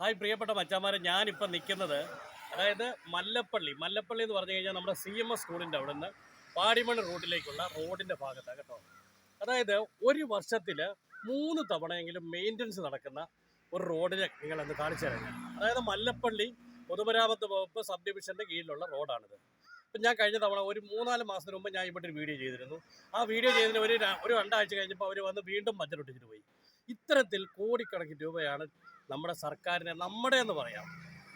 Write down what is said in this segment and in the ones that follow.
Hi പ്രിയപ്പെട്ട മച്ചാമാരെ ഞാനിപ്പോൾ നിൽക്കുന്നത് അതായത് മല്ലപ്പള്ളി. മല്ലപ്പള്ളി എന്ന് പറഞ്ഞു കഴിഞ്ഞാൽ നമ്മുടെ സി എം എസ് സ്കൂളിന്റെ അവിടെ നിന്ന് പാടിമൺ റൂട്ടിലേക്കുള്ള റോഡിന്റെ ഭാഗത്താണ് കേട്ടോ. അതായത് ഒരു വർഷത്തിൽ മൂന്ന് തവണയെങ്കിലും മെയിന്റനൻസ് നടക്കുന്ന ഒരു റോഡിനെ നിങ്ങളൊന്ന് കാണിച്ചു തരാം അതായത് മല്ലപ്പള്ളി പൊതുമരാമത്ത് വകുപ്പ് സബ് ഡിവിഷന്റെ കീഴിലുള്ള റോഡാണിത്. ഇപ്പം ഞാൻ കഴിഞ്ഞ തവണ ഒരു മൂന്നാൽ മാസത്തിന് മുമ്പ് ഞാൻ ഇവിടെ ഒരു വീഡിയോ ചെയ്തിരുന്നു. ആ വീഡിയോ ചെയ്തതിന് ഒരു ഒരു രണ്ടാഴ്ച കഴിഞ്ഞപ്പോൾ അവർ വന്ന് വീണ്ടും മജ്ജറൊട്ടിച്ചിട്ട് പോയി. ഇത്തരത്തിൽ കോടിക്കണക്കിന് രൂപയാണ് നമ്മുടെ സർക്കാരിനെ നമ്മുടെ എന്ന് പറയാം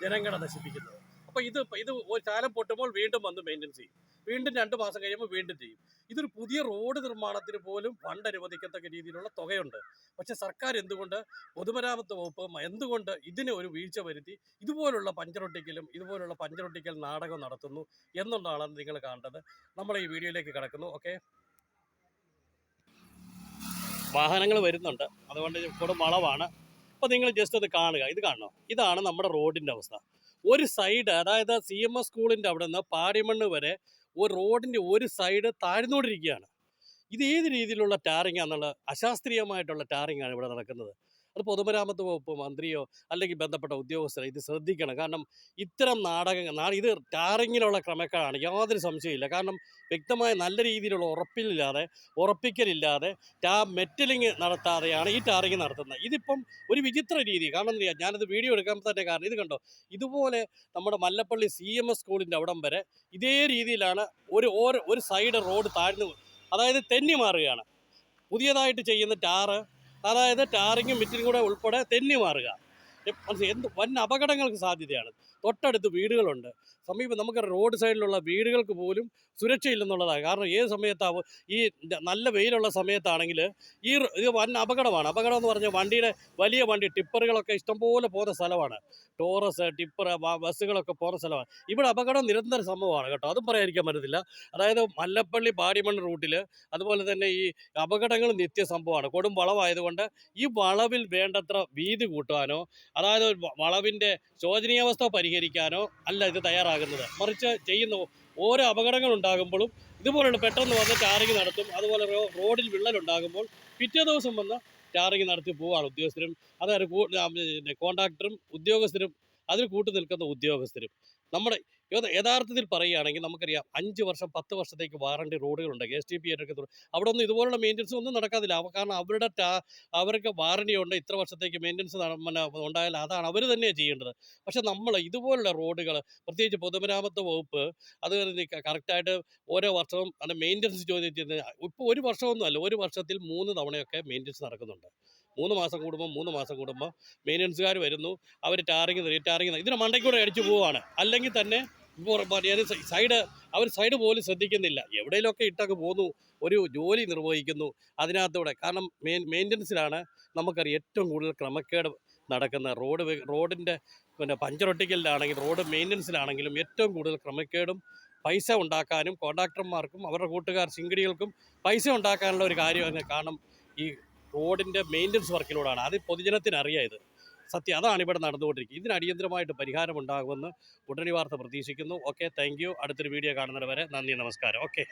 ജനങ്ങളെ നശിപ്പിക്കുന്നത്. അപ്പോൾ ഇത് ഇത് ഒരു ചാലം പൊട്ടുമ്പോൾ വീണ്ടും വന്ന് മെയിന്റെയിൻ ചെയ്യും. വീണ്ടും രണ്ട് മാസം കഴിയുമ്പോൾ വീണ്ടും ചെയ്യും. ഇതൊരു പുതിയ റോഡ് നിർമ്മാണത്തിന് പോലും ഫണ്ട് അനുവദിക്കത്തക്ക രീതിയിലുള്ള തുകയുണ്ട്. പക്ഷേ സർക്കാർ എന്തുകൊണ്ട് പൊതുമരാമത്ത് വകുപ്പ് എന്തുകൊണ്ട് ഇതിന് ഒരു വീഴ്ച വരുത്തി ഇതുപോലുള്ള പഞ്ചറൊട്ടിക്കലും ഇതുപോലുള്ള പഞ്ചറൊട്ടിക്കൽ നാടകം നടത്തുന്നു എന്നുള്ളതാണ് നിങ്ങൾ കാണേണ്ടത്. നമ്മൾ ഈ വീഡിയോയിലേക്ക് കിടക്കുന്നു. ഓക്കെ? വാഹനങ്ങൾ വരുന്നുണ്ട്. അതുകൊണ്ട് ഇവിടെ വളവാണ്. അപ്പോൾ നിങ്ങൾ ജസ്റ്റ് അത് കാണുക. ഇത് കാണണോ? ഇതാണ് നമ്മുടെ റോഡിന്റെ അവസ്ഥ. ഒരു സൈഡ് അതായത് സി എം എസ് സ്കൂളിന്റെ അവിടെ നിന്ന് പാടിമണ്ണ് വരെ ഒരു റോഡിന്റെ ഒരു സൈഡ് താഴ്ന്നുകൊണ്ടിരിക്കുകയാണ്. ഇത് ഏത് രീതിയിലുള്ള ടാറിംഗ് ആണെന്നുള്ള അശാസ്ത്രീയമായിട്ടുള്ള ടാറിംഗ് ആണ് ഇവിടെ നടക്കുന്നത്. അത് പൊതുമരാമത്ത് വകുപ്പ് മന്ത്രിയോ അല്ലെങ്കിൽ ബന്ധപ്പെട്ട ഉദ്യോഗസ്ഥരോ ഇത് ശ്രദ്ധിക്കണം. കാരണം ഇത്തരം നാടകങ്ങൾ ഇത് ടാറിങ്ങിലുള്ള ക്രമക്കേടാണ്. യാതൊരു സംശയമില്ല കാരണം വ്യക്തമായ നല്ല രീതിയിലുള്ള ഉറപ്പില്ലാതെ ഉറപ്പിക്കലില്ലാതെ ടാ മെറ്റലിങ് നടത്താതെയാണ് ഈ ടാറിങ് നടത്തുന്നത്. ഇതിപ്പം ഒരു വിചിത്ര രീതി. കാരണം എന്താ ഞാനത് വീഡിയോ എടുക്കാൻ തന്നെ കാരണം ഇത് കണ്ടോ? ഇതുപോലെ നമ്മുടെ മല്ലപ്പള്ളി സി എം എസ് സ്കൂളിന്റെ അവിടം വരെ ഇതേ രീതിയിലാണ് ഒരു ഒരു സൈഡ് റോഡ് താഴ്ന്നു അതായത് തെന്നി മാറുകയാണ്. പുതിയതായിട്ട് ചെയ്യുന്ന ടാറ് അതായത് ടാറിങ്ങും മിറ്റിനും കൂടെ ഉൾപ്പെടെ തെന്നി മാറുക? എന്ത് വൻ അപകടങ്ങൾക്ക് സാധ്യതയാണ്. തൊട്ടടുത്ത് വീടുകളുണ്ട്. സമീപം നമുക്ക് റോഡ് സൈഡിലുള്ള വീടുകൾക്ക് പോലും സുരക്ഷയില്ലെന്നുള്ളതാണ്. കാരണം ഏത് സമയത്താവും ഈ നല്ല വെയിലുള്ള സമയത്താണെങ്കിൽ ഈ ഇത് വൻ അപകടമാണ്. അപകടം എന്ന് പറഞ്ഞാൽ വണ്ടിയുടെ വലിയ വണ്ടി ടിപ്പറുകളൊക്കെ ഇഷ്ടംപോലെ പോകുന്ന സ്ഥലമാണ്. ടോറസ് ടിപ്പർ ബസ്സുകളൊക്കെ പോകുന്ന സ്ഥലമാണ്. ഇവിടെ അപകടം നിരന്തര സംഭവമാണ് കേട്ടോ. അതും പറയാതിരിക്കാൻ പറ്റത്തില്ല. അതായത് മല്ലപ്പള്ളി പാടിമൺ റൂട്ടിൽ അതുപോലെ തന്നെ ഈ അപകടങ്ങൾ നിത്യ സംഭവമാണ്. കൊടും വളവായതുകൊണ്ട് ഈ വളവിൽ വേണ്ടത്ര വീതി കൂട്ടാനോ അതായത് വളവിന്റെ ശോചനീയാവസ്ഥ പരിഹരിക്കാനോ അല്ല ഇത് തയ്യാറാകുന്നത്. മറിച്ച് ചെയ്യുന്ന ഓരോ അപകടങ്ങൾ ഉണ്ടാകുമ്പോഴും ഇതുപോലെയുള്ള പെട്ടെന്ന് വന്ന് ടാറിങ് നടത്തും. അതുപോലെ റോഡിൽ വിള്ളലുണ്ടാകുമ്പോൾ പിറ്റേ ദിവസം വന്ന് ടാറിങ് നടത്തി പോവാണ് ഉദ്യോഗസ്ഥരും. അതായത് കോൺട്രാക്ടറും ഉദ്യോഗസ്ഥരും അതിൽ കൂട്ടു നിൽക്കുന്ന ഉദ്യോഗസ്ഥരും. നമ്മുടെ യഥാർത്ഥത്തിൽ പറയുകയാണെങ്കിൽ നമുക്കറിയാം അഞ്ച് വർഷം പത്ത് വർഷത്തേക്ക് വാറണ്ടി റോഡുകളുണ്ട്. എസ് ടി പി ഏറ്റൊക്കെ അവിടെ ഒന്നും ഇതുപോലുള്ള മെയിന്റനൻസ് ഒന്നും നടക്കാതില്ല. കാരണം അവരുടെ അവർക്ക് വാറണ്ടി ഉണ്ട് ഇത്ര വർഷത്തേക്ക് മെയിന്റനൻസ് ഉണ്ടായാൽ അതാണ് അവർ തന്നെയാണ് ചെയ്യേണ്ടത്. പക്ഷേ നമ്മൾ ഇതുപോലുള്ള റോഡുകൾ പ്രത്യേകിച്ച് പൊതുമരാമത്ത് വകുപ്പ് അത് കറക്റ്റായിട്ട് ഓരോ വർഷവും അത് മെയിന്റനൻസ് ചോദിച്ചിരുന്ന ഇപ്പോൾ ഒരു വർഷമൊന്നും അല്ല ഒരു വർഷത്തിൽ മൂന്ന് തവണയൊക്കെ മെയിന്റനൻസ് നടക്കുന്നുണ്ട്. മൂന്ന് മാസം കൂടുമ്പോൾ മൂന്ന് മാസം കൂടുമ്പോൾ മെയിന്റനൻസുകാർ വരുന്നു. അവർ ടാറിങ് റീടാറിങ് ഇതിന് മണ്ടയ്ക്കൂടെ അടിച്ചു പോവുകയാണ്. അല്ലെങ്കിൽ തന്നെ സൈഡ് അവർ സൈഡ് പോലും ശ്രദ്ധിക്കുന്നില്ല. എവിടെയെങ്കിലുമൊക്കെ ഇട്ടൊക്കെ പോകുന്നു ഒരു ജോലി നിർവഹിക്കുന്നു അതിനകത്തൂടെ. കാരണം മെയിൻ മെയിന്റനൻസിലാണ് നമുക്കറിയാം ഏറ്റവും കൂടുതൽ ക്രമക്കേട് നടക്കുന്ന റോഡ് റോഡിന്റെ പിന്നെ പഞ്ചറൊട്ടിക്കലിലാണെങ്കിൽ റോഡ് മെയിന്റനൻസിലാണെങ്കിലും ഏറ്റവും കൂടുതൽ ക്രമക്കേടും പൈസ ഉണ്ടാക്കാനും കോൺട്രാക്ടർമാർക്കും അവരുടെ കൂട്ടുകാർ ചിങ്കിടികൾക്കും പൈസ ഉണ്ടാക്കാനുള്ള ഒരു കാര്യം കാരണം ഈ റോഡിന്റെ മെയിന്റനൻസ് വർക്കിലൂടെയാണ്. അത് പൊതുജനത്തിന് അറിയാം ഇത്. സത്യം അതാണ് ഇവിടെ നടന്നുകൊണ്ടിരിക്കുന്നത്. ഇതിന് അടിയന്തരമായിട്ട് പരിഹാരം ഉണ്ടാകുമെന്ന് ഉടനെ വാർത്ത പ്രതീക്ഷിക്കുന്നു. ഓക്കെ താങ്ക് യു അടുത്തൊരു വീഡിയോ കാണുന്നത് വരെ നന്ദി നമസ്കാരം. ഓക്കെ